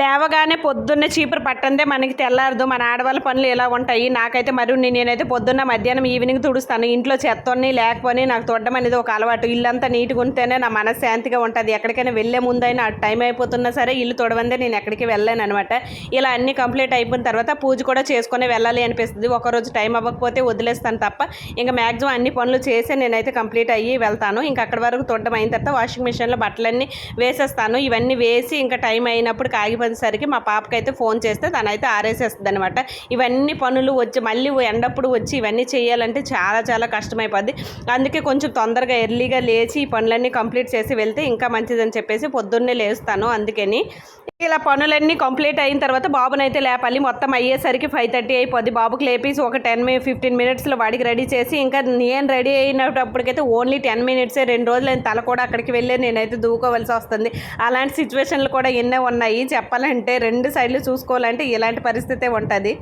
లేవగానే పొద్దున్న చీపురు పట్టందే మనకి తెల్లారదు. మన ఆడవాళ్ళ పనులు ఎలా ఉంటాయి. నాకైతే మరి నేనైతే పొద్దున్న మధ్యాహ్నం ఈవినింగ్ తుడుస్తాను. ఇంట్లో చెత్తని లేకపోని నాకు తొడ్డం అనేది ఒక అలవాటు. ఇల్లంతా నీట్గా ఉంటేనే నా మనశ్శాంతిగా ఉంటుంది. ఎక్కడికైనా వెళ్ళే ముందైనా టైం అయిపోతున్నా సరే ఇల్లు తొడవందే నేను ఎక్కడికి వెళ్ళాను అనమాట. ఇలా అన్ని కంప్లీట్ అయిపోయిన తర్వాత పూజ కూడా చేసుకునే వెళ్ళాలి అనిపిస్తుంది. ఒకరోజు టైం అవ్వకపోతే వదిలేస్తాను తప్ప ఇంకా మ్యాక్సిమం అన్ని పనులు చేసి నేనైతే కంప్లీట్ అయ్యి వెళ్తాను. ఇంకా అక్కడి వరకు తొడ్డం అయిన తర్వాత వాషింగ్ మిషన్లో బట్టలన్నీ వేసేస్తాను. ఇవన్నీ వేసి ఇంకా టైం అయినప్పుడు కాగి అయిపోయేసరికి మా పాపకైతే ఫోన్ చేస్తే తనైతే ఆరేసేస్తుంది అనమాట ఇవన్నీ పనులు వచ్చి మళ్ళీ ఎండప్పుడు వచ్చి ఇవన్నీ చేయాలంటే చాలా చాలా కష్టమైపోద్ది. అందుకే కొంచెం తొందరగా ఎర్లీగా లేచి ఈ పనులన్నీ కంప్లీట్ చేసి వెళ్తే ఇంకా మంచిదని చెప్పేసి పొద్దున్నే లేస్తాను అందుకని. ఇలా పనులన్నీ కంప్లీట్ అయిన తర్వాత బాబునైతే లేపాలి. మొత్తం అయ్యేసరికి ఫైవ్ థర్టీ అయిపోద్ది. బాబుకి లేపేసి ఒక టెన్ మి ఫిఫ్టీన్ మినిట్స్లో వాడికి రెడీ చేసి ఇంకా నేను రెడీ అయినప్పటికైతే ఓన్లీ టెన్ మినిట్సే రెండు రోజులు నేను తల కూడా అక్కడికి వెళ్ళి నేనైతే దూకోవలసి వస్తుంది. అలాంటి సిచ్యువేషన్లు కూడా ఎన్నో ఉన్నాయి. చెప్పాలంటే రెండు సైడ్లు చూసుకోవాలంటే ఇలాంటి పరిస్థితే ఉంటుంది.